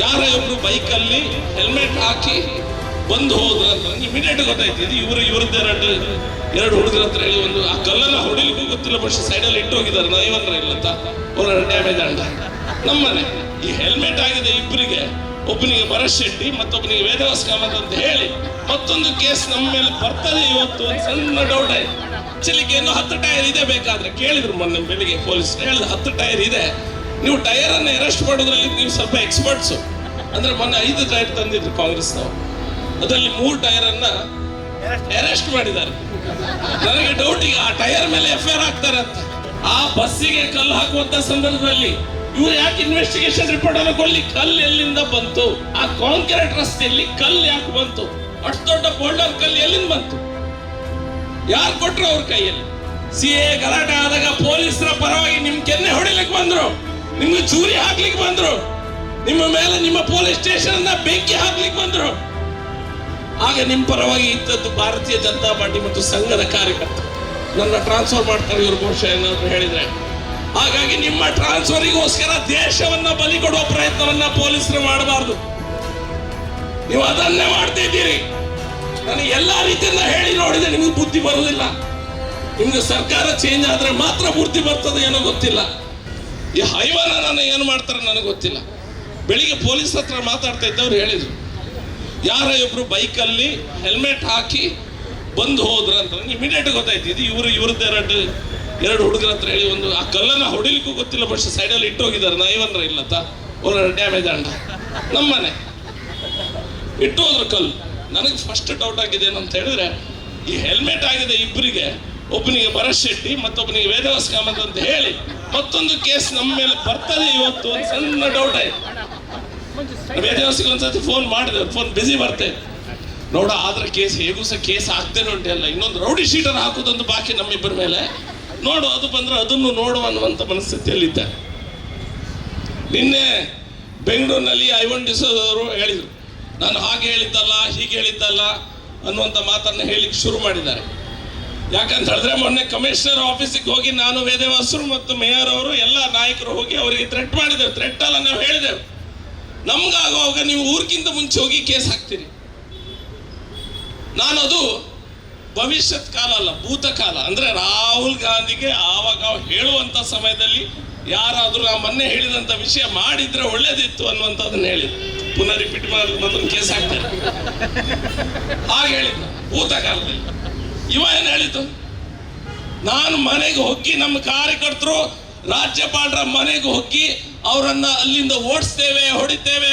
ಯಾರೇ ಒಬ್ರು ಬೈಕಲ್ಲಿ ಹೆಲ್ಮೆಟ್ ಹಾಕಿ ಬಂದು ಹೋದ್ರ ಇಮಿಡಿಯೇಟ್ ಗೊತ್ತಾಯ್ತು. ಇದು ಇವರು, ಇವ್ರದ್ದು ಎರಡು ಎರಡು ಹುಡುಗರ ಹತ್ರ ಹೇಳಿ ಒಂದು, ಆ ಕಲ್ಲನ್ನ ಹೊಡಿಲಿಕ್ಕೂ ಗೊತ್ತಿಲ್ಲ ಬಟ್ ಸೈಡಲ್ಲಿ ಇಟ್ಟು ಹೋಗಿದ್ದಾರೆ ಇಲ್ಲ ಇಲ್ಲಂತ ಅವ್ರ ಡ್ಯಾಮೇಜ್ ಅಂತ ನಮ್ಮನೆ. ಈ ಹೆಲ್ಮೆಟ್ ಆಗಿದೆ ಇಬ್ಬರಿಗೆ ಒಬ್ಬನಿಗೆ ಭರತ್ ಶೆಟ್ಟಿ, ಮತ್ತೊಬ್ಬನಿಗೆ ವೇದವಾಸ ಕಾಮತ್ ಅಂತ ಹೇಳಿ ಮತ್ತೊಂದು ಕೇಸ್ ನಮ್ಮ ಮೇಲೆ ಬರ್ತದೆ ಇವತ್ತು ಸಣ್ಣ ಡೌಟ್ ಆಯ್ತು. ಚಲಿಗೆ ಇನ್ನು ಹತ್ತು ಟೈರ್ ಇದೆ ಬೇಕಾದ್ರೆ ಕೇಳಿದ್ರು ಮೊನ್ನೆ ಬೆಳಿಗ್ಗೆ ಪೊಲೀಸ್ ಹೇಳಿದ್ರು ಹತ್ತು ಟೈರ್ ಇದೆ. ನೀವು ಟೈರ್ ಅನ್ನ ಅರೆಸ್ಟ್ ಮಾಡೋದ್ರಲ್ಲಿ ನೀವು ಸ್ವಲ್ಪ ಎಕ್ಸ್ಪರ್ಟ್ಸು ಅಂದ್ರೆ ಮೊನ್ನೆ ಐದು ಟೈರ್ ತಂದಿದ್ರು ಕಾಂಗ್ರೆಸ್ನವರು. ಅದರಲ್ಲಿ ಮೂರು ಟೈರ್ ಅನ್ನ ಅರೆಸ್ಟ್ ಮಾಡಿದ್ದಾರೆ. ನನಗೆ ಡೌಟ್ ಈಗ ಆ ಟೈರ್ ಮೇಲೆ ಎಫ್ ಐ ಆರ್ ಅಂತ. ಆ ಬಸ್ಸಿಗೆ ಕಲ್ಲು ಹಾಕುವಂತ ಸಂದರ್ಭದಲ್ಲಿ ಇವ್ರು ಯಾಕೆ ಇನ್ವೆಸ್ಟಿಗೇಷನ್ ರಿಪೋರ್ಟ್ ಅನ್ನು ಕೊಡ್ಲಿ? ಕಲ್ಲು ಎಲ್ಲಿಂದ ಬಂತು? ಆ ಕಾಂಕ್ರೀಟ್ ರಸ್ತೆಯಲ್ಲಿ ಕಲ್ಲು ಯಾಕೆ ಬಂತು? ಅಷ್ಟು ದೊಡ್ಡ ಬೋಲ್ಡರ್ ಕಲ್ಲು ಎಲ್ಲಿಂದ ಬಂತು? ಯಾರು ಕೊಟ್ರು ಅವ್ರ ಕೈಯಲ್ಲಿ? ಸಿ ಎ ಗಲಾಟೆ ಆದಾಗ ಪೊಲೀಸರ ಪರವಾಗಿ ನಿಮ್ ಕೆನ್ನೆ ಹೊಡಿಲಿಕ್ಕೆ ಬಂದ್ರು. ನಿಮ್ಗೆ ಚೂರಿ ಹಾಕ್ಲಿಕ್ಕೆ ಬಂದ್ರು. ನಿಮ್ಮ ಮೇಲೆ ನಿಮ್ಮ ಪೊಲೀಸ್ ಸ್ಟೇಷನ್ ಬೆಂಕಿ ಹಾಕ್ಲಿಕ್ಕೆ ಬಂದ್ರು. ಆಗ ನಿಮ್ಮ ಪರವಾಗಿ ಇದ್ದದ್ದು ಭಾರತೀಯ ಜನತಾ ಪಾರ್ಟಿ ಮತ್ತು ಸಂಘದ ಕಾರ್ಯಕರ್ತರು. ನನ್ನ ಟ್ರಾನ್ಸ್ಫರ್ ಮಾಡ್ತಾರೆ ಇವರು ಬಹುಶಃ ಏನಾದ್ರು ಹೇಳಿದ್ರೆ. ಹಾಗಾಗಿ ನಿಮ್ಮ ಟ್ರಾನ್ಸ್ಫರಿಗೋಸ್ಕರ ದೇಶವನ್ನ ಬಲಿ ಕೊಡುವ ಪ್ರಯತ್ನವನ್ನ ಪೊಲೀಸರು ಮಾಡಬಾರ್ದು. ನೀವು ಅದನ್ನೇ ಮಾಡ್ತಿದ್ದೀರಿ ನಾನು ಎಲ್ಲಾ ರೀತಿಯಿಂದ ಹೇಳಿ ನೋಡಿದೆ ನಿಮ್ಗೆ ಬುದ್ಧಿ ಬರುವುದಿಲ್ಲ. ನಿಮ್ಗೆ ಸರ್ಕಾರ ಚೇಂಜ್ ಆದ್ರೆ ಮಾತ್ರ ಬುದ್ಧಿ ಬರ್ತದೆ ಏನೋ ಗೊತ್ತಿಲ್ಲ. ಈ ಹೈವಾನ ನಾನು ಏನು ಮಾಡ್ತಾರೆ ನನಗೆ ಗೊತ್ತಿಲ್ಲ. ಬೆಳಿಗ್ಗೆ ಪೊಲೀಸ್ ಹತ್ರ ಮಾತಾಡ್ತಾ ಇದ್ದವ್ರು ಹೇಳಿದರು, ಯಾರೋ ಇಬ್ಬರು ಬೈಕಲ್ಲಿ ಹೆಲ್ಮೆಟ್ ಹಾಕಿ ಬಂದು ಹೋದ್ರ ಅಂತ? ಇಮಿಡಿಯೇಟ್ ಗೊತ್ತಾಯ್ತು, ಇದು ಇವರು, ಇವ್ರದ್ದು ಎರಡು ಎರಡು ಹುಡುಗರ ಹತ್ರ ಹೇಳಿ ಒಂದು, ಆ ಕಲ್ಲನ್ನು ಹೊಡಿಲಿಕ್ಕೂ ಗೊತ್ತಿಲ್ಲ, ಬಟ್ ಸೈಡಲ್ಲಿ ಇಟ್ಟು ಹೋಗಿದ್ದಾರೆ ನಾ ಇಲ್ಲ ಇಲ್ಲತ್ತ? ಡ್ಯಾಮೇಜ್ ಅಂಡ ನಮ್ಮನೆ ಇಟ್ಟು ಹೋದ್ರ ಕಲ್ಲು. ನನಗೆ ಫಸ್ಟ್ ಡೌಟ್ ಆಗಿದೆ ಏನಂತ ಹೇಳಿದ್ರೆ, ಈ ಹೆಲ್ಮೆಟ್ ಆಗಿದೆ ಇಬ್ಬರಿಗೆ ಒಬ್ಬನಿಗೆ ಭರತ್ ಮತ್ತೊಬ್ಬನಿಗೆ ವೇದವಾಸ್ ಕಾಮತ್ ಅಂತ ಹೇಳಿ ಮತ್ತೊಂದು ಕೇಸ್ ನಮ್ಮ ಮೇಲೆ ಬರ್ತದೆ ಇವತ್ತು ಒಂದು ಸಣ್ಣ ಡೌಟ್ ಆಯ್ತು. ವೇದವಾಸಿಗೆ ಒಂದ್ಸತಿ ಫೋನ್ ಮಾಡಿದೆ ಫೋನ್ ಬಿಸಿ ಬರ್ತೆ ನೋಡ, ಆದ್ರೆ ಕೇಸ್ ಹೇಗೂ ಸಹ ಕೇಸ್ ಆಗ್ತೇನೆ ಅಲ್ಲ ಇನ್ನೊಂದು ರೌಡಿ ಶೀಟರ್ ಹಾಕುದೊಂದು ಬಾಕಿ ನಮ್ಮಿಬ್ಬರ ಮೇಲೆ. ನೋಡು, ಅದು ಬಂದ್ರೆ ಅದನ್ನು ನೋಡುವ ಅನ್ನುವಂಥ ಮನಸ್ಥಿತಿಯಲ್ಲಿದ್ದೆ. ನಿನ್ನೆ ಬೆಂಗಳೂರಿನಲ್ಲಿ ಐವನ್ ಡಿಸೋದವರು ಹೇಳಿದರು. ನಾನು ಹಾಗೆ ಹೇಳಿದ್ದಲ್ಲ, ಹೀಗೆ ಹೇಳಿದ್ದಲ್ಲ ಅನ್ನುವಂಥ ಮಾತನ್ನು ಹೇಳಿಕ್ಕೆ ಶುರು ಮಾಡಿದ್ದಾರೆ. ಯಾಕಂತ ಹೇಳಿದ್ರೆ ಮೊನ್ನೆ ಕಮಿಷನರ್ ಆಫೀಸಿಗೆ ಹೋಗಿ ನಾನು ವೇದವಾಸರು ಮತ್ತು ಮೇಯರ್ ಅವರು ಎಲ್ಲ ನಾಯಕರು ಹೋಗಿ ಅವರಿಗೆ ಥ್ರೆಟ್ ಮಾಡಿದೆವು ಥ್ರೆಟ್ ಅಲ್ಲ, ನಾವು ಹೇಳಿದೆವು. ನಮ್ಗಾಗುವಾಗ ನೀವು ಊರ್ಗಿಂತ ಮುಂಚೆ ಹೋಗಿ ಕೇಸ್ ಹಾಕ್ತೀರಿ. ನಾನದು ಭವಿಷ್ಯತ್ ಕಾಲ ಅಲ್ಲ ಭೂತಕಾಲ ಅಂದ್ರೆ ರಾಹುಲ್ ಗಾಂಧಿಗೆ ಆವಾಗ ಹೇಳುವಂತ ಸಮಯದಲ್ಲಿ ಯಾರಾದರೂ ಆ ಮೊನ್ನೆ ಹೇಳಿದಂತ ವಿಷಯ ಮಾಡಿದ್ರೆ ಒಳ್ಳೇದಿತ್ತು ಅನ್ನುವಂಥದ್ದನ್ನ ಹೇಳಿದ್ರು. ಪುನಃ ರಿಪೀಟ್ ಮಾಡಿದ್ರೆ ಮತ್ತೊಂದು ಕೇಸ್ ಹಾಕ್ತಾರೆ. ಹಾಗೆ ಹೇಳಿದ್ರು. ಭೂತಕಾಲದಲ್ಲಿ ಇವ ಏನು ಹೇಳಿದ್ದು? ನಾನು ಮನೆಗೆ ಹೊಕ್ಕಿ ನಮ್ಮ ಕಾರ್ಯಕರ್ತರು, ರಾಜ್ಯಪಾಲರ ಮನೆಗೆ ಹೊಕ್ಕಿ ಅವರನ್ನ ಅಲ್ಲಿಂದ ಓಡಿಸ್ತೇವೆ, ಹೊಡಿತೇವೆ,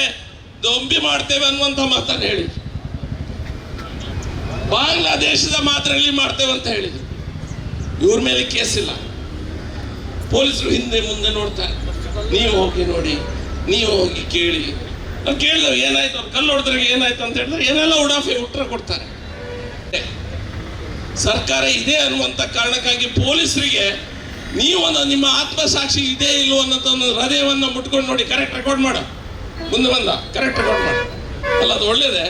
ದೊಂಬಿ ಮಾಡ್ತೇವೆ ಅನ್ನುವಂಥ ಮಾತನ್ನು ಹೇಳಿದ್ರು. ಬಾಂಗ್ಲಾದೇಶದ ಮಾತ್ರಲ್ಲಿ ಮಾಡ್ತೇವೆ ಅಂತ ಹೇಳಿದ್ರು. ಇವ್ರ ಮೇಲೆ ಕೇಸ್ ಇಲ್ಲ. ಪೊಲೀಸರು ಹಿಂದೆ ಮುಂದೆ ನೋಡ್ತಾರೆ. ನೀವು ಹೋಗಿ ನೋಡಿ, ನೀವು ಹೋಗಿ ಕೇಳಿ. ಕೇಳಿದ್ರು, ಏನಾಯ್ತು? ಅವ್ರು ಕಲ್ಲು ಹೊಡೆದ್ರಿಗೆ ಏನಾಯ್ತು ಅಂತ ಹೇಳಿದ್ರೆ. ಏನೆಲ್ಲ ಉಡಾಫೆ ಉತ್ತರ ಕೊಡ್ತಾರೆ. ಸರ್ಕಾರ ಇದೆ ಅನ್ನುವಂಥ ಕಾರಣಕ್ಕಾಗಿ ಪೊಲೀಸರಿಗೆ ನೀವು ಒಂದು ನಿಮ್ಮ ಆತ್ಮಸಾಕ್ಷಿ ಇದೆ ಇಲ್ಲೋ ಒಂದು ಹೃದಯವನ್ನು ಮುಟ್ಕೊಂಡು ನೋಡಿ ಕರೆಕ್ಟ್ ರೆಕಾರ್ಡ್ ಮಾಡು. ಮುಂದೆ ಬಂದ ಕರೆಕ್ಟ್ ರೆಕಾರ್ಡ್ ಮಾಡು. ಅಲ್ಲ, ಅದು ಒಳ್ಳೇದೇ.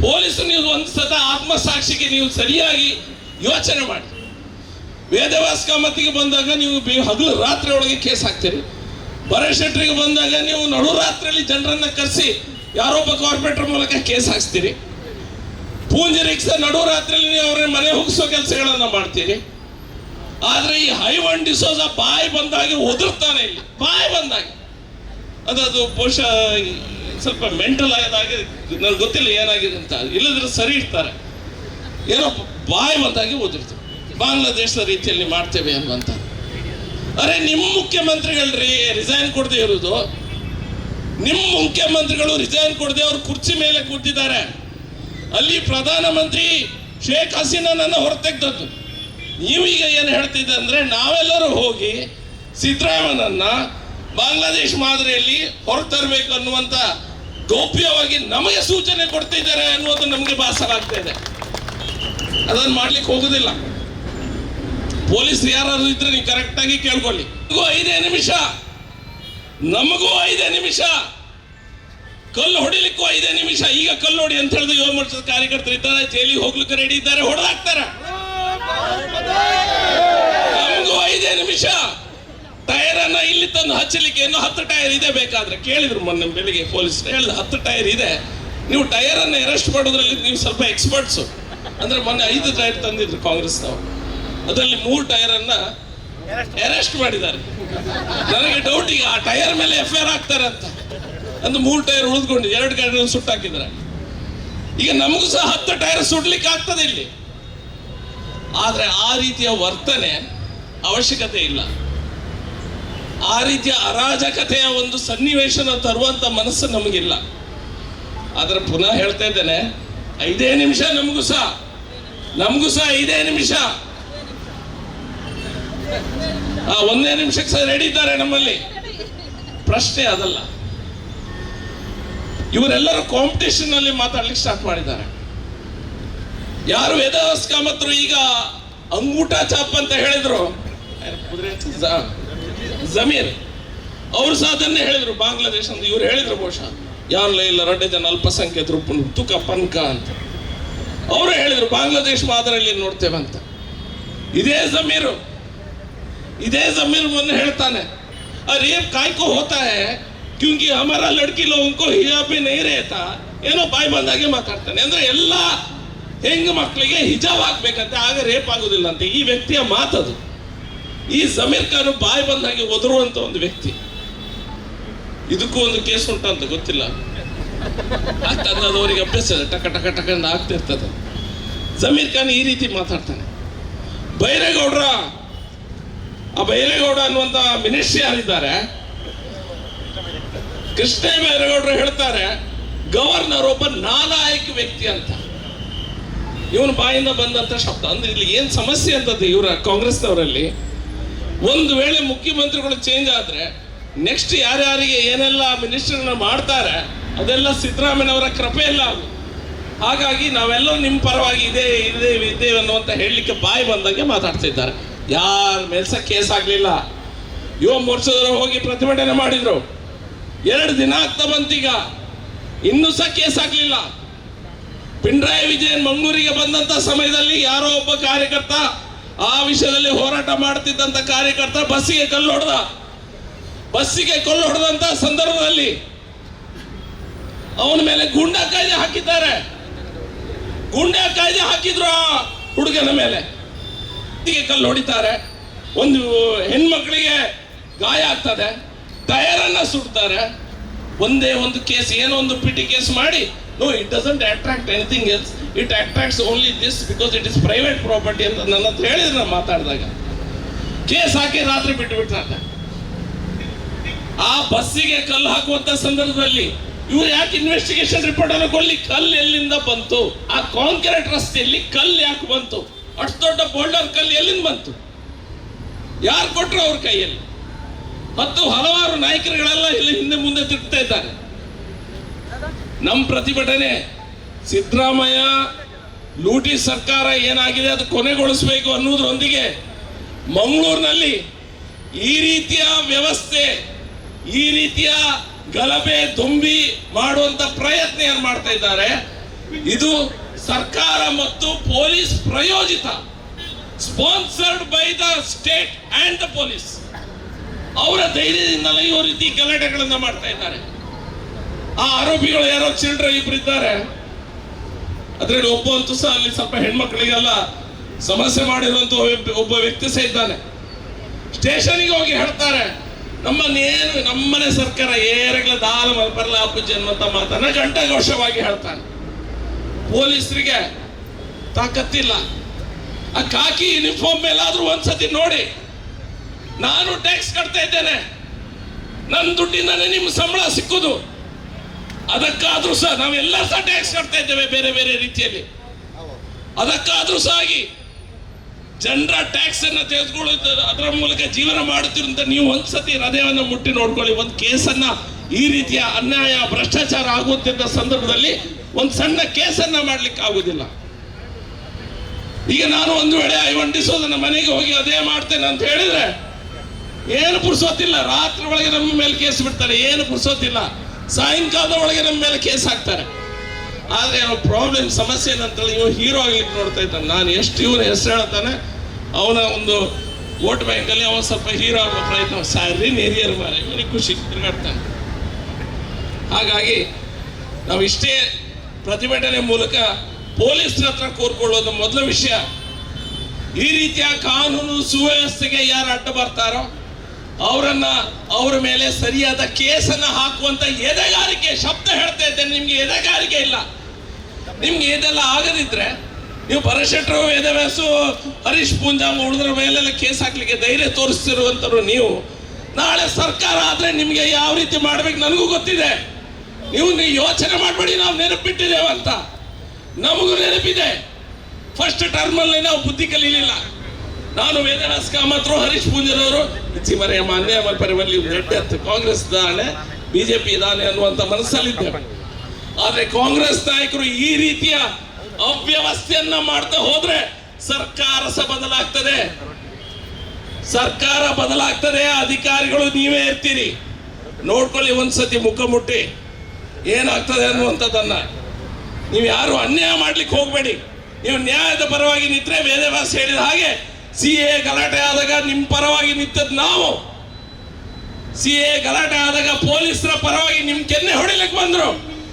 ಪೊಲೀಸರು ನೀವು ಒಂದು ಸತ ಆತ್ಮಸಾಕ್ಷಿಗೆ ನೀವು ಸರಿಯಾಗಿ ಯೋಚನೆ ಮಾಡಿ. ವೇದವಾಸ್ ಕಾಮತಿಗೆ ಬಂದಾಗ ನೀವು ಹಗಲು ರಾತ್ರಿ ಒಳಗೆ ಕೇಸ್ ಹಾಕ್ತೀರಿ. ಬರೇಶೆಟ್ರಿಗೆ ಬಂದಾಗ ನೀವು ನಡು ರಾತ್ರಿಯಲ್ಲಿ ಜನರನ್ನ ಕರೆಸಿ ಯಾರೊಬ್ಬ ಕಾರ್ಪೊರೇಟರ್ ಮೂಲಕ ಕೇಸ್ ಹಾಕ್ಸ್ತೀರಿ. ಪೂಂಜರಿಗೆ ರಿಕ್ಷಾ ನಡು ರಾತ್ರಿಯಲ್ಲಿ ಅವ್ರನ್ನ ಮನೆ ಹೋಗಿಸೋ ಕೆಲಸಗಳನ್ನ ಮಾಡ್ತೀರಿ. ಆದ್ರೆ ಈ ಹೈವನ್ ಡಿಸೋಸ ಬಾಯಿ ಬಂದಾಗೆ ಉದುರ್ತಾನೆ ಇಲ್ಲಿ. ಬಾಯಿ ಬಂದಾಗೆ. ಅದು ಬಹುಶಃ ಸ್ವಲ್ಪ ಮೆಂಟಲ್ ಆಗಿ ನನಗೆ ಗೊತ್ತಿಲ್ಲ ಏನಾಗಿದೆ ಅಂತ. ಇಲ್ಲದ್ರೆ ಸರಿ ಇರ್ತಾರೆ. ಏನೋ ಬಾಯಿ ಬಂದಾಗೆ ಓದಿರ್ತಾರೆ ಬಾಂಗ್ಲಾದೇಶದ ರೀತಿಯಲ್ಲಿ ಮಾಡ್ತೇವೆ ಅನ್ನುವಂಥ ಅರೆ ನಿಮ್ಮ ಮುಖ್ಯಮಂತ್ರಿಗಳ್ರಿ, ರಿಸೈನ್ ಕೊಡದೆ ಇರೋದು. ನಿಮ್ಮ ಮುಖ್ಯಮಂತ್ರಿಗಳು ರಿಸೈನ್ ಕೊಡದೆ ಅವ್ರು ಕುರ್ಚಿ ಮೇಲೆ ಕೂತಿದ್ದಾರೆ. ಅಲ್ಲಿ ಪ್ರಧಾನಮಂತ್ರಿ ಶೇಖ್ ಹಸೀನಾನನ್ನು ಹೊರತೆಗ್ದದ್ದು. ಈಗ ಏನು ಹೇಳ್ತಿದ್ದೆ ಅಂದರೆ ನಾವೆಲ್ಲರೂ ಹೋಗಿ ಸಿದ್ದರಾಮಯ್ಯನನ್ನ ಬಾಂಗ್ಲಾದೇಶ್ ಮಾದರಿಯಲ್ಲಿ ಹೊರತರಬೇಕು ಅನ್ನುವಂಥ ಗೌಪ್ಯವಾಗಿ ನಮಗೆ ಸೂಚನೆ ಕೊಡ್ತಿದ್ದಾರೆ ಅನ್ನುವುದು ನಮಗೆ ಭಾಸರ ಆಗ್ತಾ ಇದೆ. ಅದನ್ನು ಮಾಡ್ಲಿಕ್ಕೆ ಹೋಗುದಿಲ್ಲ. ಪೊಲೀಸ್ ಯಾರಾದ್ರೂ ಇದ್ರೆ ನೀವು ಕರೆಕ್ಟಾಗಿ ಕೇಳ್ಕೊಳ್ಳಿ. ಐದೇ ನಿಮಿಷ. ನಮಗೂ ಐದೇ ನಿಮಿಷ. ಕಲ್ಲು ಹೊಡಿಲಿಕ್ಕೂ ಐದೇ ನಿಮಿಷ. ಈಗ ಕಲ್ಲು ಹೊಡಿ ಅಂತ ಹೇಳಿದ್ರೆ ಯುವ ಮೋರ್ಚಾದ ಕಾರ್ಯಕರ್ತರು ಇದ್ದಾರೆ. ಜೈಲಿಗೆ ಹೋಗ್ಲಿಕ್ಕೆ ರೆಡಿ ಇದ್ದಾರೆ. ಹೊಡೆದಾಕ್ತಾರ. ನಮಗೂ ಐದೇ ನಿಮಿಷ. ಟೈರ್ ಅನ್ನ ಇಲ್ಲಿ ತಂದು ಹಚ್ಚಲಿಕ್ಕೆ ಇನ್ನು ಹತ್ತು ಟೈರ್ ಇದೆ ಬೇಕಾದ್ರೆ. ಕೇಳಿದ್ರು ಮೊನ್ನೆ ಬೆಳಿಗ್ಗೆ ಪೊಲೀಸ್ ಹೇಳಿದ ಹತ್ತು ಟೈರ್ ಇದೆ. ನೀವು ಟೈರ್ ಅನ್ನ ಅರೆಸ್ಟ್ ಮಾಡೋದ್ರಲ್ಲಿ ನೀವು ಸ್ವಲ್ಪ ಎಕ್ಸ್ಪರ್ಟ್ಸು ಅಂದ್ರೆ ಮೊನ್ನೆ ಐದು ಟೈರ್ ತಂದಿದ್ರು ಕಾಂಗ್ರೆಸ್ನವರು. ಅದರಲ್ಲಿ ಮೂರು ಟೈರ್ ಅನ್ನ ಅರೆಸ್ಟ್ ಮಾಡಿದ್ದಾರೆ. ನನಗೆ ಡೌಟ್ ಈಗ, ಆ ಟೈರ್ ಮೇಲೆ ಎಫ್ ಆರ್ ಆಗ್ತಾರೆ ಅಂತ. ಒಂದು ಮೂರು ಟೈರ್ ಉಳಿದುಕೊಂಡು ಎರಡು ಗಾಡಿ ಸುಟ್ಟಾಕಿದ್ದಾರೆ ಈಗ ನಮಗೂ ಸಹ ಹತ್ತು ಟೈರ್ ಸುಡ್ಲಿಕ್ಕೆ ಆಗ್ತದೆ ಇಲ್ಲಿ. ಆದರೆ ಆ ರೀತಿಯ ವರ್ತನೆ ಅವಶ್ಯಕತೆ ಇಲ್ಲ. ಆ ರೀತಿಯ ಅರಾಜಕತೆಯ ಒಂದು ಸನ್ನಿವೇಶನ ತರುವಂತ ಮನಸ್ಸು ನಮಗಿಲ್ಲ. ಆದ್ರೆ ಪುನಃ ಹೇಳ್ತಾ ಇದ್ದೇನೆ, ಐದೇ ನಿಮಿಷ ನಮಗೂ ಸಹ ನಮಗೂ ಸಹ ಐದೇ ನಿಮಿಷ. ಆ, ಒಂದೇ ನಿಮಿಷಕ್ಕೆ ಸಹ ರೆಡಿ ಇದ್ದಾರೆ ನಮ್ಮಲ್ಲಿ. ಪ್ರಶ್ನೆ ಅದಲ್ಲ. ಇವರೆಲ್ಲರೂ ಕಾಂಪಿಟೇಷನ್ ಅಲ್ಲಿ ಮಾತಾಡ್ಲಿಕ್ಕೆ ಸ್ಟಾರ್ಟ್ ಮಾಡಿದ್ದಾರೆ. ಯಾರು ವೇದಾಸ್ ಕಾಮತ್ರು ಈಗ ಅಂಗೂಟ ಚಾಪ್ ಅಂತ ಹೇಳಿದ್ರು? ಜಮೀರ್. ಅವರು ಸಹ ಅದನ್ನೇ ಹೇಳಿದ್ರು, ಬಾಂಗ್ಲಾದೇಶ ಅಂತ. ಇವ್ರು ಹೇಳಿದ್ರು ಬಹುಶಃ, ಯಾರು ಇಲ್ಲ, ರಡ್ಡೆ ಜನ ಅಲ್ಪಸಂಖ್ಯಾತರು ತುಕ ಪಂಕ ಅಂತ. ಅವರು ಹೇಳಿದ್ರು, ಬಾಂಗ್ಲಾದೇಶ ಮಾದರಿಯಲ್ಲಿ ನೋಡ್ತೇವೆ ಅಂತ. ಇದೇ ಜಮೀರು. ಇದೇ ಜಮೀರು ಮೊನ್ನೆ ಹೇಳ್ತಾನೆ. ಅರೇ ಕಾಯ್ಕೋ ಹೋತಾ ಕ್ಯೂಂಕಿ ಅಮರ ಲಡ್ಕಿ ಲೋಂಕೋ ಹಿಜಾಬಿ ನೈರೇತ ಏನೋ ಬಾಯಿ ಬಂದಾಗೆ ಮಾತಾಡ್ತಾನೆ ಅಂದ್ರೆ ಎಲ್ಲ ಹೆಂಗ ಮಕ್ಕಳಿಗೆ ಹಿಜಾಬ್ ಆಗ್ಬೇಕಂತೆ ಆಗ ರೇಪ್ ಆಗೋದಿಲ್ಲ ಅಂತ ಈ ವ್ಯಕ್ತಿಯ ಮಾತದು ಈ ಜಮೀರ್ ಖಾನ್ ಬಾಯಿ ಬಂದಾಗೆ ಒದರುವಂತ ಒಂದು ವ್ಯಕ್ತಿ ಇದಕ್ಕೂ ಒಂದು ಕೇಸ್ ಉಂಟಂತ ಗೊತ್ತಿಲ್ಲ ಅವರಿಗೆ ಅಭ್ಯಾಸ ಟಕ ಟಕ ಟಕ ಆಗ್ತಿರ್ತದೆ ಜಮೀರ್ ಖಾನ್ ಈ ರೀತಿ ಮಾತಾಡ್ತಾನೆ. ಬೈರೇಗೌಡ್ರ, ಆ ಬೈರೇಗೌಡ ಅನ್ನುವಂಥ ಮಿನಿಸ್ಟ್ರಿ ಯಾರಿದ್ದಾರೆ ಕೃಷ್ಣ ಬೈರೇಗೌಡರು ಹೇಳ್ತಾರೆ, ಗವರ್ನರ್ ಒಬ್ಬ ನಾಲಾಯಕ ವ್ಯಕ್ತಿ ಅಂತ. ಇವನ ಬಾಯಿಂದ ಬಂದಂತ ಶಬ್ದ. ಅಂದ್ರೆ ಇಲ್ಲಿ ಏನ್ ಸಮಸ್ಯೆ ಅಂತದ್ದು ಇವರ ಕಾಂಗ್ರೆಸ್ನವರಲ್ಲಿ? ಒಂದು ವೇಳೆ ಮುಖ್ಯಮಂತ್ರಿಗಳು ಚೇಂಜ್ ಆದ್ರೆ ನೆಕ್ಸ್ಟ್ ಯಾರ್ಯಾರಿಗೆ ಏನೆಲ್ಲ ಮಿನಿಸ್ಟರ್ನ ಮಾಡ್ತಾರೆ, ಅದೆಲ್ಲ ಸಿದ್ದರಾಮಯ್ಯನವರ ಕೃಪೆಯಲ್ಲ ಹಾಗಾಗಿ ನಾವೆಲ್ಲರೂ ನಿಮ್ಮ ಪರವಾಗಿ ಇದೇ ಇದೇ ಇದ್ದೇವೆ ಅನ್ನುವಂತ ಹೇಳಲಿಕ್ಕೆ ಬಾಯಿ ಬಂದಂಗೆ ಮಾತಾಡ್ತಾ ಇದ್ದಾರೆ. ಯಾರ ಮೇಲ್ಸ ಕೇಸ್ ಆಗಲಿಲ್ಲ. ಯುವ ಮೋರ್ಚಾದವರು ಹೋಗಿ ಪ್ರತಿಭಟನೆ ಮಾಡಿದ್ರು. ಎರಡು ದಿನ ಆಗ್ತಾ ಬಂತೀಗ ಇನ್ನೂ ಸಹ ಕೇಸ್ ಆಗಲಿಲ್ಲ. ಪಿಣರಾಯಿ ವಿಜಯನ್ ಮಂಗಳೂರಿಗೆ ಬಂದಂತ ಸಮಯದಲ್ಲಿ ಯಾರೋ ಒಬ್ಬ ಕಾರ್ಯಕರ್ತ ಆ ವಿಷಯದಲ್ಲಿ ಹೋರಾಟ ಮಾಡ್ತಿದ್ದಂತ ಕಾರ್ಯಕರ್ತ ಬಸ್ಸಿಗೆ ಕಲ್ಲು ಹೊಡೆದ. ಬಸ್ಸಿಗೆ ಕಲ್ಲು ಹೊಡೆದಂತ ಸಂದರ್ಭದಲ್ಲಿ ಅವನ ಮೇಲೆ ಗುಂಡಾ ಕಾಯ್ದೆ ಹಾಕಿದ್ದಾರೆ. ಗುಂಡಾ ಕಾಯ್ದೆ ಹಾಕಿದ್ರು ಆ ಹುಡುಗನ ಮೇಲೆ. ಕಲ್ಲು ಹೊಡಿತಾರೆ. ಒಂದು ಹೆಣ್ಮಕ್ಳಿಗೆ ಗಾಯ ಆಗ್ತದೆ. ಟಯರನ್ನ ಸುಡ್ತಾರೆ. ಒಂದೇ ಒಂದು ಕೇಸ್, ಏನೋ ಒಂದು ಪಿಟಿ ಕೇಸ್ ಮಾಡಿ no it doesn't attract anything else it attracts only this because it is private property ಅಂತ ನನ್ನ ಹತ್ರ ಹೇಳಿದ್ರು ನಾನು ಮಾತಾಡಿದಾಗ. ಕೇಸ್ ಹಾಕಿ ರಾತ್ರಿ ಬಿಟ್ಟು ಬಿಟ್ಟಾರೆ ಆ ಬಸ್ಸಿಗೆ ಕಲ್ಲು ಹಾಕುವಂತ ಸಂದರ್ಭದಲ್ಲಿ ಇವ್ರು ಯಾಕೆ ಇನ್ವೆಸ್ಟಿಗೇಷನ್ ರಿಪೋರ್ಟ್ ಅನ್ನು ಕೊಡ್ಲಿ? ಕಲ್ಲು ಎಲ್ಲಿಂದ ಬಂತು? ಆ ಕಾಂಕ್ರೀಟ್ ರಸ್ತೆಯಲ್ಲಿ ಕಲ್ಲು ಯಾಕೆ ಬಂತು? ಅಷ್ಟು ದೊಡ್ಡ ಬೋಲ್ಡರ್ ಕಲ್ಲು ಎಲ್ಲಿಂದ ಬಂತು? ಯಾರು ಕೊಟ್ಟರು ಅವ್ರ ಕೈಯಲ್ಲಿ? ಮತ್ತು ಹಲವಾರು ನಾಯಕರುಗಳೆಲ್ಲ ಇಲ್ಲಿ ಹಿಂದೆ ಮುಂದೆ ತಿರುಗ್ತಾ ಇದ್ದಾರೆ. ನಮ್ಮ ಪ್ರತಿಭಟನೆ ಸಿದ್ದರಾಮಯ್ಯ, ಲೂಟಿ ಸರ್ಕಾರ ಏನಾಗಿದೆ ಅದು ಕೊನೆಗೊಳಿಸಬೇಕು ಅನ್ನೋದ್ರೊಂದಿಗೆ ಮಂಗಳೂರಿನಲ್ಲಿ ಈ ರೀತಿಯ ವ್ಯವಸ್ಥೆ, ಈ ರೀತಿಯ ಗಲಭೆ ತುಂಬಿ ಮಾಡುವಂತ ಪ್ರಯತ್ನ ಏನ್ ಮಾಡ್ತಾ ಇದ್ದಾರೆ? ಇದು ಸರ್ಕಾರ ಮತ್ತು police ಪ್ರಯೋಜಿತ sponsored by the state and the police ಅವರ ಧೈರ್ಯದಿಂದಲೇ ಈ ರೀತಿ ಗಲಾಟೆಗಳನ್ನ ಮಾಡ್ತಾ ಇದ್ದಾರೆ. ಆ ಆರೋಪಿಗಳು ಯಾರೋ ಚಿಲ್ಡ್ರ ಇದ್ದಾರೆ. ಅದ್ರಲ್ಲಿ ಒಬ್ಬ ಅಂತೂ ಸಹ ಅಲ್ಲಿ ಸ್ವಲ್ಪ ಹೆಣ್ಮಕ್ಳಿಗೆಲ್ಲ ಸಮಸ್ಯೆ ಮಾಡಿರುವಂತ ಒಬ್ಬ- ವ್ಯಕ್ತಿ ಸಹ ಇದ್ದಾನೆ. ಸ್ಟೇಷನ್ಗೆ ಹೋಗಿ ಹೇಳ್ತಾರೆ ನಮ್ಮನ್ನೇನು ನಮ್ಮನೆ ಸರ್ಕಾರ ಏರಗಳ ದಾಲ ಮಲ್ಪರ್ಲ ಅಪ್ಪುಜಿ ಅನ್ನುವಂತ ಮಾತನ್ನ ಘಂಟಾಘೋಷವಾಗಿ ಹೇಳ್ತಾನೆ. ಪೊಲೀಸರಿಗೆ ತಾಕತ್ತಿಲ್ಲ. ಆ ಕಾಕಿ ಯೂನಿಫಾರ್ಮ್ ಮೇಲಾದ್ರೂ ಒಂದ್ಸತಿ ನೋಡಿ ನಾನು ಟ್ಯಾಕ್ಸ್ ಕಟ್ತಾ ಇದ್ದೇನೆ. ನನ್ನ ದುಡ್ಡಿಂದಾನೆ ನಿಮ್ಮ ಸಂಬಳ ಸಿಕ್ಕುದು. ಅದಕ್ಕಾದ್ರೂ ಸಹ ನಾವೆಲ್ಲ ಸಹ ಟ್ಯಾಕ್ಸ್ ಕಟ್ತಾ ಇದ್ದೇವೆ ಬೇರೆ ಬೇರೆ ರೀತಿಯಲ್ಲಿ. ಅದಕ್ಕಾದ್ರೂ ಸಹ ಆಗಿ ಜನರ ಟ್ಯಾಕ್ಸ್ ಅನ್ನ ತೆಗೆದುಕೊಳ್ಳುತ್ತ ಅದರ ಮೂಲಕ ಜೀವನ ಮಾಡುತ್ತಿರುವಂತ ನೀವು ಒಂದ್ಸತಿ ಹೃದಯವನ್ನು ಮುಟ್ಟಿ ನೋಡ್ಕೊಳ್ಳಿ. ಒಂದು ಕೇಸನ್ನ ಈ ರೀತಿಯ ಅನ್ಯಾಯ, ಭ್ರಷ್ಟಾಚಾರ ಆಗುತ್ತಿದ್ದ ಸಂದರ್ಭದಲ್ಲಿ ಒಂದು ಸಣ್ಣ ಕೇಸನ್ನ ಮಾಡ್ಲಿಕ್ಕೆ ಆಗುದಿಲ್ಲ ಈಗ ನಾನು ಒಂದು ವೇಳೆ ಐವಂಟಿಸೋದನ್ನ ಮನೆಗೆ ಹೋಗಿ ಅದೇ ಮಾಡ್ತೇನೆ ಅಂತ ಹೇಳಿದ್ರೆ ಏನು ಪುರ್ಸೋತಿಲ್ಲ. ರಾತ್ರಿ ಒಳಗೆ ನಮ್ಮ ಮೇಲೆ ಕೇಸ್ ಬಿಡ್ತಾರೆ. ಏನು ಪುರ್ಸೋತಿಲ್ಲ. ಸಾಯಂಕಾಲದ ಒಳಗೆ ನಮ್ಮ ಮೇಲೆ ಕೇಸ್ ಹಾಕ್ತಾರೆ. ಆದ್ರೆ ಪ್ರಾಬ್ಲಮ್ ಸಮಸ್ಯೆ ಏನಂತೇಳಿ ಇವ್ ಹೀರೋ ಆಗ್ಲಿಕ್ಕೆ ನೋಡ್ತಾ ಇದ್ದಾನೆ. ನಾನು ಎಷ್ಟು ಇವನ ಹೆಸರು ಹೇಳ್ತಾನೆ, ಅವನ ಒಂದು ವೋಟ್ ಬ್ಯಾಂಕಲ್ಲಿ ಅವನು ಸ್ವಲ್ಪ ಹೀರೋ ಆಗೋ ಪ್ರಯತ್ನ ಸ್ಯಾಲ್ರಿ ನೆರಿಯರ್ ಮಾರೆ ಇವನಿಗೆ ಖುಷಿ. ತಿರುಗಾಡ್ತಾನೆ ಹಾಗಾಗಿ ನಾವು ಇಷ್ಟೇ ಪ್ರತಿಭಟನೆ ಮೂಲಕ ಪೊಲೀಸ್ರ ಹತ್ರ ಕೋರ್ಕೊಳ್ಳೋದು ಮೊದಲ ವಿಷಯ. ಈ ರೀತಿಯ ಕಾನೂನು ಸುವ್ಯವಸ್ಥೆಗೆ ಯಾರು ಅಡ್ಡ ಬರ್ತಾರೋ ಅವರನ್ನ ಅವರ ಮೇಲೆ ಸರಿಯಾದ ಕೇಸನ್ನ ಹಾಕುವಂತ ಎದೆಗಾರಿಕೆ, ಶಬ್ದ ಹೇಳ್ತಾ ಇದ್ದೇನೆ, ನಿಮ್ಗೆ ಎದೆಗಾರಿಕೆ ಇಲ್ಲ. ನಿಮ್ಗೆ ಇದೆಲ್ಲ ಆಗದಿದ್ರೆ ನೀವು ಪರಶೆಟ್ರು ವೇದವ್ಯಾಸು, ಹರೀಶ್ ಪೂಂಜಾಮ ಉಳಿದ್ರ ಮೇಲೆಲ್ಲ ಕೇಸ್ ಹಾಕ್ಲಿಕ್ಕೆ ಧೈರ್ಯ ತೋರಿಸ್ತಿರುವಂತರು ನೀವು. ನಾಳೆ ಸರ್ಕಾರ ಆದ್ರೆ ನಿಮ್ಗೆ ಯಾವ ರೀತಿ ಮಾಡ್ಬೇಕು ನನಗೂ ಗೊತ್ತಿದೆ. ನೀವು ನೀವು ಯೋಚನೆ ಮಾಡಬೇಡಿ, ನಾವು ನೆನಪಿಟ್ಟಿದ್ದೇವೆ ಅಂತ. ನಮಗೂ ನೆನಪಿದೆ. ಫಸ್ಟ್ ಟರ್ಮಲ್ಲಿ ನಾವು ಬುದ್ಧಿ ಕಲೀಲಿಲ್ಲ. ನಾನು ವೇದವ್ಯಾಸ ಕಾಮತ್ರು ಹರೀಶ್ ಪೂಂಜರವರು ಇಚ್ಚಿ ಮರೆ ಮಾನ್ಯ ಪರಿಮಲ್ಲಿ ರೆಡ್ಡಿ ಕಾಂಗ್ರೆಸ್ ದಾನೆ, ಬಿಜೆಪಿ ದಾನೆ ಅನ್ನುವಂತ ಮನಸ್ಸಲ್ಲಿದ್ದೇವೆ ಆದ್ರೆ ಕಾಂಗ್ರೆಸ್ ನಾಯಕರು ಈ ರೀತಿಯ ಅವ್ಯವಸ್ಥೆಯನ್ನ ಮಾಡ್ತಾ ಹೋದ್ರೆ ಸರ್ಕಾರ ಸಹ ಬದಲಾಗ್ತದೆ. ಸರ್ಕಾರ ಬದಲಾಗ್ತದೆ, ಅಧಿಕಾರಿಗಳು ನೀವೇ ಇರ್ತೀರಿ. ನೋಡ್ಕೊಳ್ಳಿ ಒಂದ್ಸತಿ ಮುಖ ಮುಟ್ಟಿ. ಏನಾಗ್ತದೆ ಅನ್ನುವಂಥದ್ದನ್ನ. ನೀವು ಯಾರು ಅನ್ಯಾಯ ಮಾಡ್ಲಿಕ್ಕೆ ಹೋಗಬೇಡಿ. ನೀವು ನ್ಯಾಯದ ಪರವಾಗಿ ನಿಂತರೆ ವೇದವ್ಯಾಸ ಹೇಳಿದ ಹಾಗೆ ಸಿ ಎ ಗಲಾಟೆ ಆದಾಗ ನಿಮ್ಮ ಪರವಾಗಿ ನಿಂತದ್ದು ನಾವು. ಸಿ ಎ ಗಲಾಟೆ ಆದಾಗ ಪೊಲೀಸರ ಪರವಾಗಿ ನಿಮ್ಮ ಕೆನ್ನೆ ಹೊಡಿಲಿಕ್ಕೆ ಬಂದರು.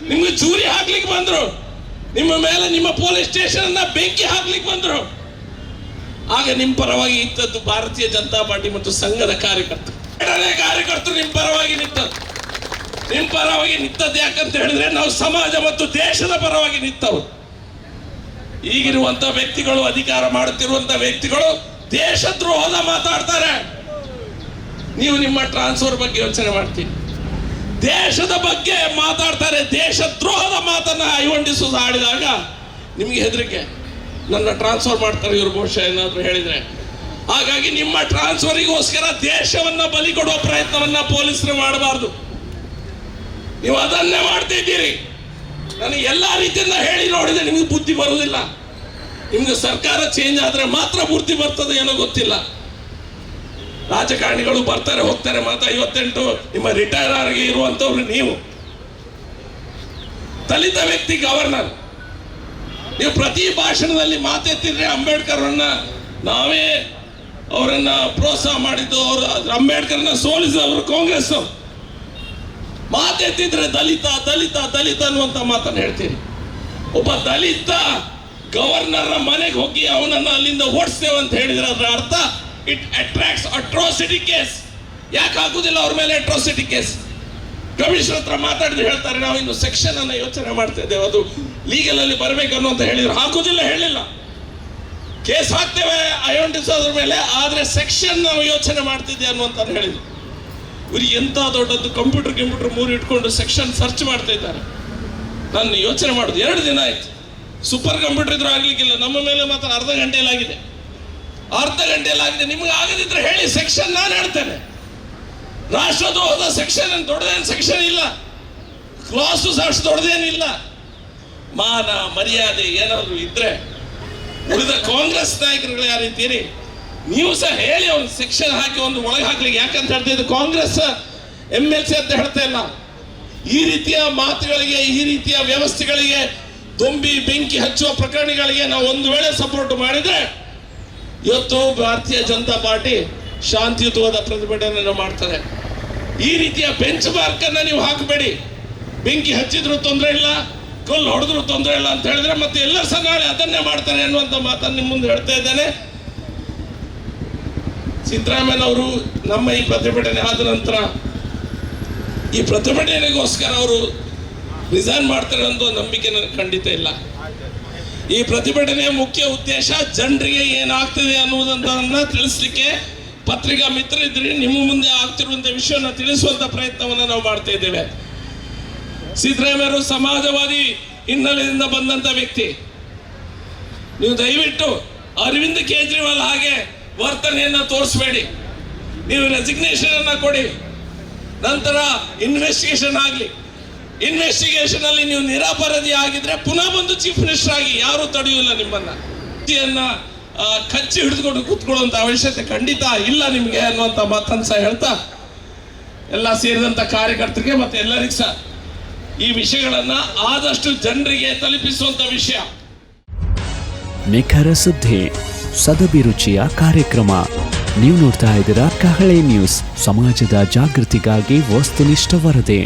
ನಿಮ್ಗೆ ಚೂರಿ ಹಾಕ್ಲಿಕ್ಕೆ ಬಂದರು. ನಿಮ್ಮ ಮೇಲೆ ನಿಮ್ಮ ಪೊಲೀಸ್ ಸ್ಟೇಷನ್ ಅನ್ನ ಬೆಂಕಿ ಹಾಕ್ಲಿಕ್ಕೆ ಬಂದರು. ಆಗ ನಿಮ್ಮ ಪರವಾಗಿ ಇದ್ದದ್ದು ಭಾರತೀಯ ಜನತಾ ಪಾರ್ಟಿ ಮತ್ತು ಸಂಘದ ಕಾರ್ಯಕರ್ತರು. ಎರಡನೇ ಕಾರ್ಯಕರ್ತರು ನಿಮ್ಮ ಪರವಾಗಿ ನಿಂತದ್ದು ನಿಮ್ಮ ಪರವಾಗಿ ನಿಂತದ್ದು ಯಾಕಂತ ಹೇಳಿದ್ರೆ ನಾವು ಸಮಾಜ ಮತ್ತು ದೇಶದ ಪರವಾಗಿ ನಿಂತವರು. ಈಗಿರುವಂತ ವ್ಯಕ್ತಿಗಳು, ಅಧಿಕಾರ ಮಾಡುತ್ತಿರುವಂತ ವ್ಯಕ್ತಿಗಳು ದೇಶದ್ರೋಹದ ಮಾತಾಡ್ತಾರೆ. ನೀವು ನಿಮ್ಮ ಟ್ರಾನ್ಸ್ಫರ್ ಬಗ್ಗೆ ಯೋಚನೆ ಮಾಡ್ತೀನಿ. ದೇಶದ ಬಗ್ಗೆ ಮಾತಾಡ್ತಾರೆ ದೇಶ ದ್ರೋಹದ ಮಾತನ್ನ ಐವಂಡಿಸೋದು ಆಡಿದಾಗ ನಿಮಗೆ ಹೆದರಿಕೆ. ನನ್ನ ಟ್ರಾನ್ಸ್ಫರ್ ಮಾಡ್ತಾರೆ ಇವರು ಬಹುಶಃ ಏನಾದರೂ ಹೇಳಿದ್ರೆ. ಹಾಗಾಗಿ ನಿಮ್ಮ ಟ್ರಾನ್ಸ್ಫರಿಗೋಸ್ಕರ ದೇಶವನ್ನ ಬಲಿ ಕೊಡುವ ಪ್ರಯತ್ನವನ್ನ ಪೊಲೀಸರು ಮಾಡಬಾರ್ದು. ನೀವು ಅದನ್ನೇ ಮಾಡ್ತಿದ್ದೀರಿ. ನನಗೆ ಎಲ್ಲಾ ರೀತಿಯಿಂದ ಹೇಳಿ ನೋಡಿದೆ ನಿಮಗೆ ಬುದ್ಧಿ ಬರುವುದಿಲ್ಲ. ನಿಮ್ಗೆ ಸರ್ಕಾರ ಚೇಂಜ್ ಆದ್ರೆ ಮಾತ್ರ ಪೂರ್ತಿ ಬರ್ತದೆ ಏನೋ ಗೊತ್ತಿಲ್ಲ. ರಾಜಕಾರಣಿಗಳು ಬರ್ತಾರೆ, ಹೋಗ್ತಾರೆ ಮಾತ್ರ. ಐವತ್ತೆಂಟು ನಿಮ್ಮ ರಿಟೈರ್ ಆಗಿ ಇರುವಂತವ್ರು ನೀವು. ದಲಿತ ವ್ಯಕ್ತಿ ಗವರ್ನರ್. ನೀವು ಪ್ರತಿ ಭಾಷಣದಲ್ಲಿ ಮಾತೆತ್ತಿದ್ರೆ ಅನ್ನ ನಾವೇ ಅವರನ್ನ ಪ್ರೋತ್ಸಾಹ ಮಾಡಿದ್ದು ಅವರು ಅಂಬೇಡ್ಕರ್ನ ಸೋಲಿಸಿದವರು ಕಾಂಗ್ರೆಸ್. ಮಾತೆತ್ತಿದ್ರೆ ದಲಿತ ದಲಿತ ದಲಿತ ಅನ್ನುವಂತ ಮಾತನ್ನು ಹೇಳ್ತೀನಿ. ಒಬ್ಬ ದಲಿತ ಗವರ್ನರ್ ಮನೆಗೆ ಹೋಗಿ ಅವನನ್ನು ಅಲ್ಲಿಂದ ಓಡಿಸ್ತೇವೆ ಅಂತ ಹೇಳಿದ್ರೆ ಅದರ ಅರ್ಥ ಇಟ್ ಅಟ್ರಾಕ್ಟ್ಸ್ ಅಟ್ರಾಸಿಟಿ ಕೇಸ್ ಯಾಕೆ ಆಗುದಿಲ್ಲ ಅವ್ರ ಮೇಲೆ ಅಟ್ರಾಸಿಟಿ ಕೇಸ್ ಕಮಿಷನರ್ ಹತ್ರ ಮಾತಾಡಿದ್ರೆ ಹೇಳ್ತಾರೆ, ನಾವು ಇನ್ನು ಸೆಕ್ಷನ್ ಅನ್ನ ಯೋಚನೆ ಮಾಡ್ತಾ ಇದ್ದೇವೆ, ಅದು ಲೀಗಲ್ ಅಲ್ಲಿ ಬರಬೇಕು ಅಂತ ಹೇಳಿದ್ರು. ಹಾಕುದಿಲ್ಲ ಹೇಳಿಲ್ಲ. ಕೇಸ್ ಹಾಕ್ತೇವೆ ಅಯೋಟಿಸೋದ್ರ ಮೇಲೆ, ಆದ್ರೆ ಸೆಕ್ಷನ್ ನಾವು ಯೋಚನೆ ಮಾಡ್ತಿದ್ದೆ ಅನ್ನುವಂತ ಹೇಳಿದ್ರು. ಇವ್ರಿಗೆ ಎಂತ ದೊಡ್ಡದ್ದು ಕಂಪ್ಯೂಟರ್ ಕಂಪ್ಯೂಟರ್ ಮೂರು ಇಟ್ಕೊಂಡು ಸೆಕ್ಷನ್ ಸರ್ಚ್ ಮಾಡ್ತಾ ಇದ್ದಾರೆ. ನಾನು ಯೋಚನೆ ಮಾಡುದು ಎರಡು ದಿನ ಆಯ್ತು. ಸೂಪರ್ ಕಂಪ್ಯೂಟರ್ ಇದ್ರೂ ಆಗ್ಲಿಕ್ಕಿಲ್ಲ. ನಮ್ಮ ಮೇಲೆ ಮಾತ್ರ ಅರ್ಧ ಗಂಟೆಯಲ್ಲಾಗಿದೆ. ಅರ್ಧ ಗಂಟೆಯಲ್ಲಾಗಿದೆ. ನಿಮ್ಗೆ ಆಗದಿದ್ರೆ ಹೇಳಿ ಸೆಕ್ಷನ್ ನಾನು ಹೇಳ್ತೇನೆ. ರಾಷ್ಟ್ರದ್ರೋಹದ ಸೆಕ್ಷನ್ ದೊಡ್ಡದೇನು ಸೆಕ್ಷನ್ ಇಲ್ಲ. ಕ್ಲಾಸು ಅಷ್ಟು ದೊಡ್ಡದೇನಿಲ್ಲ ಮಾನ, ಮರ್ಯಾದೆ ಏನಾದರೂ ಇದ್ರೆ ಉಳಿದ ಕಾಂಗ್ರೆಸ್ ನಾಯಕರುಗಳು ಯಾರಿದ್ದೀರಿ ನೀವು ಸಹ ಹೇಳಿ ಅವ್ನು ಸೆಕ್ಷನ್ ಹಾಕಿ ಒಂದು ಒಳಗೆ ಹಾಕ್ಲಿಕ್ಕೆ. ಯಾಕಂತ ಹೇಳ್ತಾ ಇದ್ದು, ಕಾಂಗ್ರೆಸ್ ಎಂ ಎಲ್ ಸಿ ಅಂತ ಹೇಳ್ತಾ ಇಲ್ಲ. ಈ ರೀತಿಯ ಮಾತುಗಳಿಗೆ, ಈ ರೀತಿಯ ವ್ಯವಸ್ಥೆಗಳಿಗೆ ತುಂಬಿ ಬೆಂಕಿ ಹಚ್ಚುವ ಪ್ರಕರಣಗಳಿಗೆ ನಾವು ಒಂದು ವೇಳೆ ಸಪೋರ್ಟ್ ಮಾಡಿದ್ರೆ, ಇವತ್ತು ಭಾರತೀಯ ಜನತಾ ಪಾರ್ಟಿ ಶಾಂತಿಯುತವಾದ ಪ್ರತಿಭಟನೆಯನ್ನು ಮಾಡ್ತದೆ. ಈ ರೀತಿಯ ಬೆಂಚ್ ಮಾರ್ಕ್ ಅನ್ನ ನೀವು ಹಾಕಬೇಡಿ. ಬೆಂಕಿ ಹಚ್ಚಿದ್ರು ತೊಂದರೆ ಇಲ್ಲ, ಕಲ್ಲು ಹೊಡೆದ್ರು ತೊಂದರೆ ಇಲ್ಲ ಅಂತ ಹೇಳಿದ್ರೆ ಮತ್ತೆ ಎಲ್ಲರೂ ಸಹ ಅದನ್ನೇ ಮಾಡ್ತಾರೆ ಅನ್ನುವಂಥ ಮಾತನ್ನು ನಿಮ್ಮ ಮುಂದೆ ಹೇಳ್ತಾ ಇದ್ದೇನೆ. ಸಿದ್ದರಾಮಯ್ಯನವರು ನಮ್ಮ ಈ ಪ್ರತಿಭಟನೆ ಆದ ನಂತರ ಈ ಪ್ರತಿಭಟನೆಗೋಸ್ಕರ ಅವರು ರಿಸೈನ್ ಮಾಡ್ತಾರೆ ಅನ್ನೋ ನಂಬಿಕೆ ನನಗೆ ಖಂಡಿತ ಇಲ್ಲ. ಈ ಪ್ರತಿಭಟನೆಯ ಮುಖ್ಯ ಉದ್ದೇಶ ಜನರಿಗೆ ಏನಾಗ್ತಿದೆ ಅನ್ನುವುದನ್ನ ತಿಳಿಸ್ಲಿಕ್ಕೆ ಪತ್ರಿಕಾ ಮಿತ್ರರಿದ್ರೆ ನಿಮ್ಮ ಮುಂದೆ ಆಗ್ತಿರುವಂಥ ವಿಷಯವನ್ನು ತಿಳಿಸುವಂತ ಪ್ರಯತ್ನವನ್ನು ನಾವು ಮಾಡ್ತಾ ಇದ್ದೇವೆ. ಸಿದ್ದರಾಮಯ್ಯರು ಸಮಾಜವಾದಿ ಹಿನ್ನೆಲೆಯಿಂದ ಬಂದಂತ ವ್ಯಕ್ತಿ. ನೀವು ದಯವಿಟ್ಟು ಅರವಿಂದ್ ಕೇಜ್ರಿವಾಲ್ ಹಾಗೆ ವರ್ತನೆಯನ್ನ ತೋರಿಸಬೇಡಿ. ನೀವು ರೆಸಿಗ್ನೇಷನ್ ಅನ್ನ ಕೊಡಿ. ನಂತರ ಇನ್ವೆಸ್ಟಿಗೇಷನ್ ಆಗಲಿ. ಇನ್ವೆಸ್ಟಿಗೇಷನ್ ಅಲ್ಲಿ ನೀವು ನಿರಾಪರಾಧಿ ಆಗಿದ್ರೆ ಪುನಃ ಬಂದು ಚೀಫ್ ಮಿನಿಸ್ಟರ್ ಆಗಿ ಯಾರು ತಡೆಯುವುದಿಲ್ಲ ನಿಮ್ಮನ್ನ. ಕಚ್ಚಿ ಹಿಡಿದುಕೊಂಡು ಕೂತ್ಕೊಳ್ಳುವಂತ ಅವಶ್ಯಕತೆ ಖಂಡಿತ ಇಲ್ಲ ನಿಮಗೆ ಅನ್ನುವಂತ ಮಾತನ್ನು ಸಹ ಹೇಳ್ತಾ, ಎಲ್ಲ ಸೇರಿದಂತ ಕಾರ್ಯಕರ್ತರಿಗೆ ಮತ್ತೆ ಎಲ್ಲರಿಗೂ ಸಹ ಈ ವಿಷಯಗಳನ್ನ ಆದಷ್ಟು ಜನರಿಗೆ ತಲುಪಿಸುವಂತ ವಿಷಯ. ನಿಖರ ಸುದ್ದಿ ಸದಭಿರುಚಿಯ ಕಾರ್ಯಕ್ರಮ. ನೀವು ನೋಡ್ತಾ ಇದ್ದೀರಾ ಕಹಳೆ ನ್ಯೂಸ್, ಸಮಾಜದ ಜಾಗೃತಿಗಾಗಿ ವಸ್ತುನಿಷ್ಠ ವರದಿ.